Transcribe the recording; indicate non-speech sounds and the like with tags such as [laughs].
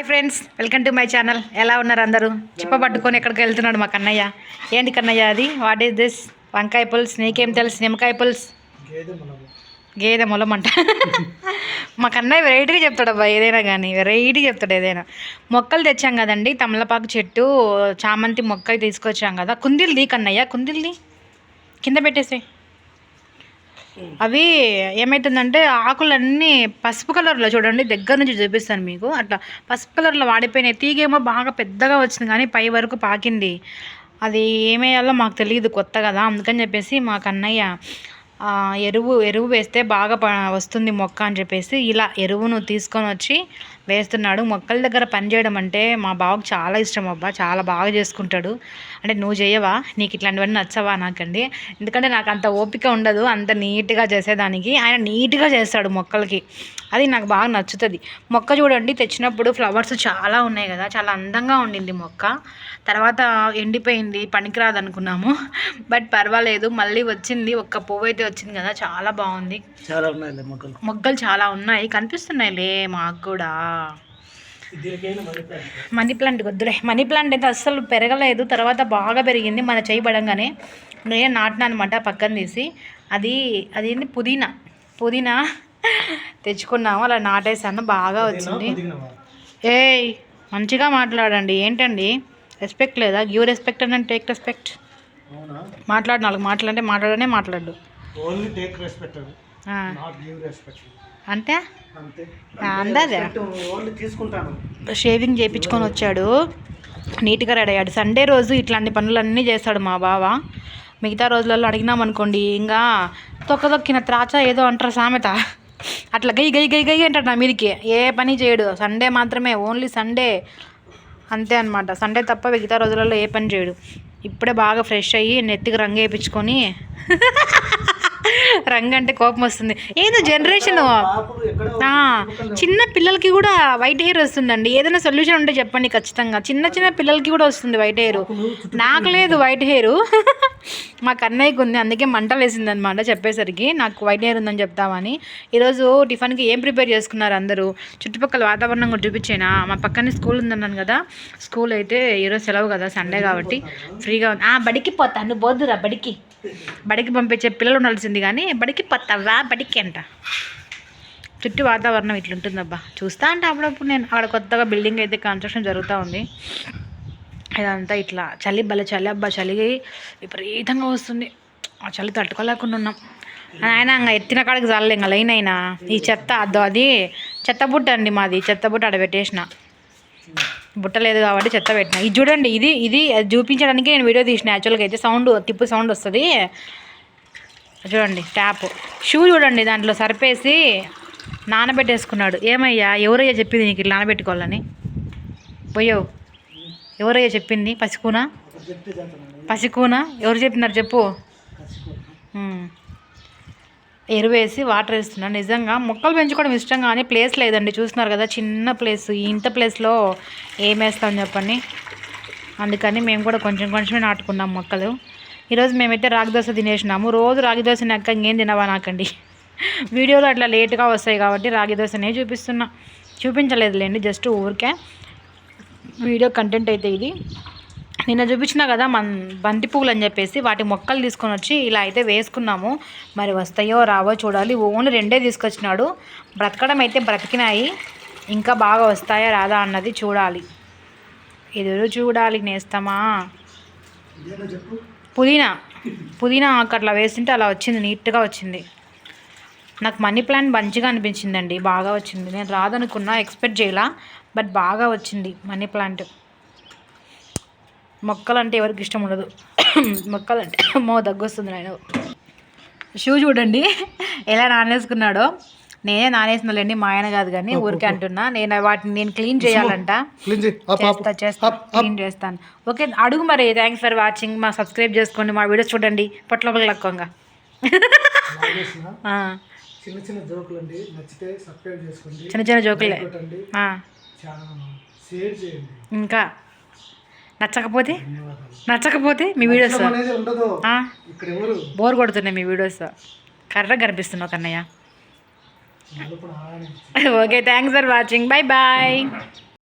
Hi friends welcome to my channel. ఎలా ఉన్నారు అందరూ? చిప్ప పట్టుకొని ఎక్కడికి వెళ్తున్నాడు మా కన్నయ్య? ఏంటి కన్నయ్య అది? వాట్ ఈస్ దిస్ వంకాయ పులుసు నీకేం తెలుసు? నిమ్మకాయ పులుసు? గేదె మొలమంట మా కన్నయ్య వెరైటీగా చెప్తాడు అబ్బా ఏదైనా కానీ వెరైటీ చెప్తాడు ఏదైనా. మొక్కలు తెచ్చాం కదండి తమలపాకు చెట్టు చామంతి మొక్క తీసుకొచ్చాం కదా. కుందిల్ది కన్నయ్య కుందిల్ది? కింద పెట్టేసే అవి ఏమవుతుందంటే ఆకులన్నీ పసుపు కలర్లో చూడండి దగ్గర నుంచి చూపిస్తాను మీకు. అట్లా పసుపు కలర్లో వాడిపోయినాయి. తీగేమో బాగా పెద్దగా వచ్చింది కానీ పై వరకు పాకింది. అది ఏమేయాలో మాకు తెలియదు కొత్త కదా అందుకని చెప్పేసి మా కన్నయ్య ఎరువు ఎరువు వేస్తే బాగా ప వస్తుంది మొక్క అని చెప్పేసి ఇలా ఎరువును తీసుకొని వచ్చి వేస్తున్నాడు. మొక్కల దగ్గర పని చేయడం అంటే మా బావకు చాలా ఇష్టం అబ్బా. చాలా బాగా చేసుకుంటాడు. అంటే నువ్వు చేయవా? నీకు ఇట్లాంటివన్నీ నచ్చవా నాకండి? ఎందుకంటే నాకు అంత ఓపిక ఉండదు. అంత నీట్గా చేసేదానికి. ఆయన నీట్గా చేస్తాడు మొక్కలకి. అది నాకు బాగా నచ్చుతుంది. మొక్క చూడండి తెచ్చినప్పుడు ఫ్లవర్స్ చాలా ఉన్నాయి కదా. చాలా అందంగా ఉండింది మొక్క. తర్వాత ఎండిపోయింది. పనికిరాదు అనుకున్నాము బట్ పర్వాలేదు. మళ్ళీ వచ్చింది. ఒక్క పువ్వు అయితే వచ్చింది కదా. చాలా బాగుంది. చాలా ఉన్నాయి మొక్కలు. మొగ్గలు చాలా ఉన్నాయి. కనిపిస్తున్నాయిలే మాకు కూడా. మనీ ప్లాంట్ వద్దులే. మనీ ప్లాంట్ అయితే అస్సలు పెరగలేదు. తర్వాత బాగా పెరిగింది. మన చేయి పడంగానే నేను నాటినా అనమాట పక్కన తీసి. అది అదేంటి పుదీనా. పుదీనా తెచ్చుకున్నాము. అలా నాటేసాను బాగా వచ్చింది? ఏయ్ మంచిగా మాట్లాడండి. ఏంటండి? రెస్పెక్ట్ లేదా? Give respect and take respect మాట్లాడు. నాలుగు మాటలంటే మాట్లాడనే మాట్లాడు. Only take respect not give respect అంతే? అందాదే షేవింగ్ చేయించుకొని వచ్చాడు. నీట్గా రెడీ అయ్యాడు. సండే రోజు ఇట్లాంటి పనులన్నీ చేస్తాడు మా బావ. మిగతా రోజులలో అడిగినామనుకోండి ఇంకా తొక్క తొక్కిన త్రాచ ఏదో అంటారు సామెత. అట్లా గై గై గై గై అంటాడు నా మీదకి. ఏ పని చేయడు. సండే మాత్రమే ఓన్లీ సండే. అంతే అనమాట సండే తప్ప మిగతా రోజులలో ఏ పని చేయడు. ఇప్పుడే బాగా ఫ్రెష్ అయ్యి నెత్తికి రంగు వేయించుకొని రంగు అంటే కోపం వస్తుంది. ఏదో జనరేషన్ చిన్న పిల్లలకి కూడా వైట్ హెయిర్ వస్తుందండి. ఏదైనా సొల్యూషన్ ఉంటే చెప్పండి ఖచ్చితంగా. చిన్న చిన్న పిల్లలకి కూడా వస్తుంది వైట్ హెయిర్ నాకు లేదు వైట్ హెయిర్ [laughs] మా కన్నయ్యకి ఉంది అందుకే మంట వేసింది అనమాట చెప్పేసరికి. నాకు వైట్ హెయిర్ ఉందని చెప్తామని ఈరోజు టిఫిన్కి ఏం ప్రిపేర్ చేసుకున్నారు అందరూ? చుట్టుపక్కల వాతావరణం కూడా చూపించేనా? మా పక్కనే స్కూల్ ఉందన్నాను కదా. స్కూల్ అయితే ఈరోజు సెలవు కదా సండే కాబట్టి ఫ్రీగా ఉంది ఆ, బడికి పోతాను పోద్దురా బడికి. బడికి పంపించే పిల్లలు ఉండాల్సింది కానీ బడికి పోతావా బడికి అంట. చుట్టూ వాతావరణం ఇట్లుంటుందబ్బా. చూస్తా అంటే అప్పుడప్పుడు నేను. అక్కడ కొత్తగా బిల్డింగ్ అయితే కన్స్ట్రక్షన్ జరుగుతూ ఉంది. ఇదంతా ఇట్లా చలి భలే చలి. అబ్బా చలి విపరీతంగా వస్తుంది. ఆ చలి తట్టుకోలేకుండా ఉన్నాం. ఆయన ఇంకా ఎత్తిన కాడికి చాలే ఇంకా లైన్ అయినా. ఈ చెత్త అద్దో అది చెత్త బుట్ట అండి మాది. చెత్త బుట్ట ఆడ పెట్టేసిన. బుట్ట లేదు కాబట్టి చెత్త పెట్టిన. ఇది చూడండి ఇది ఇది అది చూపించడానికి నేను వీడియో తీసిన. యాక్చువల్గా అయితే సౌండ్ తిప్పు సౌండ్ వస్తుంది. చూడండి ట్యాప్. షూ చూడండి దాంట్లో సరిపేసి నానబెట్టేసుకున్నాడు. ఏమయ్యా ఎవరయ్యా చెప్పింది నీకు? ఇట్లా నానబెట్టుకోవాలని. పోయావు. ఎవరయ్యా చెప్పింది? పసికూనా? పసికూనా? ఎవరు చెప్పినారు చెప్పు. ఎరువేసి వాటర్ వేస్తున్నాను నిజంగా మొక్కలు పెంచుకోవడం ఇష్టం కానీ ప్లేస్ లేదండి. చూస్తున్నారు కదా చిన్న ప్లేస్. ఇంత ప్లేస్లో ఏం వేస్తాం చెప్పండి? అందుకని మేము కూడా కొంచెం కొంచెమే నాటుకున్నాం మొక్కలు. ఈరోజు మేమైతే రాగి దోశ తినేసినాము. రోజు రాగి దోశ నాక ఇంకేం తినవా నాకండి? వీడియోలో అట్లా లేట్గా వస్తాయి కాబట్టి రాగి దోశనే చూపిస్తున్నా. చూపించలేదులేండి జస్ట్ ఊరికే వీడియో కంటెంట్ అయితే ఇది. నిన్న చూపించిన కదా మన బంతి పువ్వులు అని చెప్పేసి వాటి మొక్కలు తీసుకొని వచ్చి ఇలా అయితే వేసుకున్నాము. మరి వస్తాయో రావో చూడాలి. ఓన్లీ రెండే తీసుకొచ్చినాడు. బ్రతకడం అయితే బ్రతికినాయి. ఇంకా బాగా వస్తాయా రాదా అన్నది చూడాలి. ఎదురు చూడాలి నేస్తామా? పుదీనా. పుదీనా ఆకు అట్లా వేస్తుంటే అలా వచ్చింది నీట్గా వచ్చింది. నాకు మనీ ప్లాంట్ మంచిగా అనిపించిందండి. బాగా వచ్చింది. నేను రాదనుకున్నా ఎక్స్పెక్ట్ చేయలా బట్ బాగా వచ్చింది మనీ ప్లాంట్. మొక్కలంటే ఎవరికి ఇష్టం ఉండదు. [coughs] మొక్కలంటే మో దగ్గు వస్తుంది నేను షూ చూడండి. ఎలా నానేసుకున్నాడో. నేనే నానేసినలేండి మా ఆయన కాదు కానీ ఊరికే అంటున్నా. నేను వాటిని నేను క్లీన్ చేయాలంట. చేస్తా చేస్తా క్లీన్ చేస్తాను. ఓకే అడుగు మరి. Thanks for watching. మా సబ్స్క్రైబ్ చేసుకోండి. మా వీడియోస్ చూడండి. పొట్లోపల లక్కంగా. చిన్న చిన్న జోకులు అండి నచ్చితే సబ్స్క్రైబ్ చేసుకోండి. చిన్న చిన్న జోకులే. కొట్టండి. ఛానల్ షేర్ చేయండి. ఇంకా నచ్చకపోతే? నచ్చకపోతే మీ వీడియోస్ ఉండదు. ఇక్కడ ఎవరు? బోర్ కొడుతున్నాయి మీ వీడియోస్ కరెక్ట్గా కనిపిస్తున్నావు Kannayya. Okay thanks for watching bye bye